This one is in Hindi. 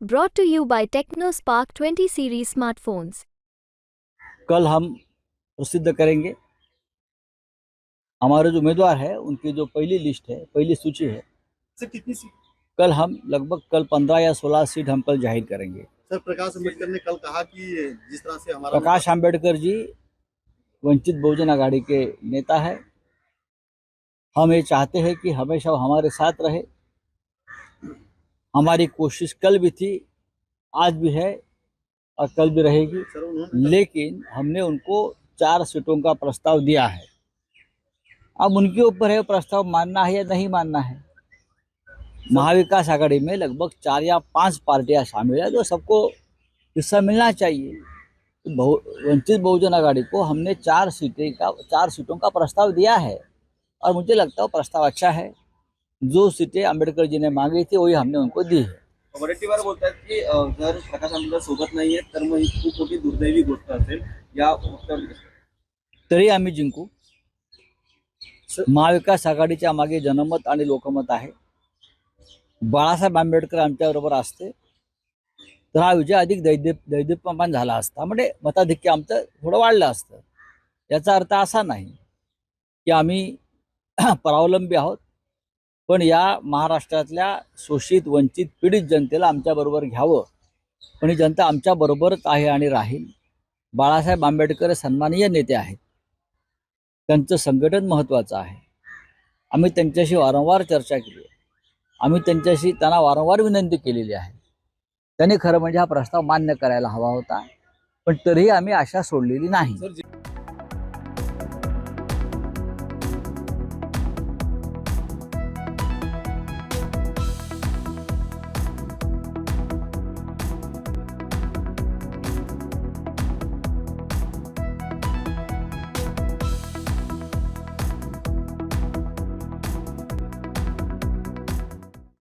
Brought to you by TechnoSpark 20 series smartphones. कल हम प्रसिद्ध करेंगे। हमारे जो उम्मीदवार है उनकी जो पहली लिस्ट है पहली सूची है। सर कितनी सीट कल हम लगभग कल पंद्रह या सोलह सीट हम कल ज़ाहिर करेंगे। सर प्रकाश अंबेडकर ने कल कहा कि जिस तरह से हमारा प्रकाश अंबेडकर जी वंचित बहुजन आघाड़ी के नेता है। हम ये चाहते हैं कि हमेशा हमारे साथ रहे। हमारी कोशिश कल भी थी, आज भी है और कल भी रहेगी। लेकिन हमने उनको चार सीटों का प्रस्ताव दिया है। अब उनके ऊपर है प्रस्ताव, मानना है या नहीं मानना है? महाविकास आघाड़ी में लगभग चार या पाँच पार्टियाँ शामिल है जो सबको हिस्सा मिलना चाहिए। तो बहु, वंचित बहुजन आघाड़ी को हमने चार सीटें का, चार सीटों का प्रस्ताव दिया है। और मुझे लगता है प्रस्ताव अच्छा है। जो सीटें अम्बेडकर जी ने मांगी थी वही हमने उनको दी है. वडेट्टीवार बोलतात की जर प्रकाश आंबेडकर सोबत नाहीये तर मग ही खूप मोठी दुर्दैवी गोष्ट असेल. या तरी आम्ही जिंकू. महाविकास आघाडीच्या मागे जनमत आणि लोकमत आहे. बाळासाहेब आंबेडकर आमच्याबरोबर असते. तर हा विजय अधिक दैदिप दैदिप्यमान झाला असता. म्हणजे मताधिक्य आमचं थोडं वाढलं असतं. याचा अर्थ असा नाही की आम्ही परावलंबी आहोत. पण या महाराष्ट्रातल्या शोषित वंचित पीडित जनतेला आमच्याबरोबर घ्यावं. पण ही जनता आमच्याबरोबरच आहे आणि राहील. बाळासाहेब आंबेडकर हे सन्माननीय नेते आहेत. त्यांचं संघटन महत्त्वाचं आहे. आम्ही त्यांच्याशी वारंवार चर्चा केली आहे. आम्ही त्यांच्याशी त्यांना वारंवार विनंती केलेली आहे. त्यांनी खरं म्हणजे हा प्रस्ताव मान्य करायला हवा होता. पण तरीही आम्ही आशा सोडलेली नाही. सर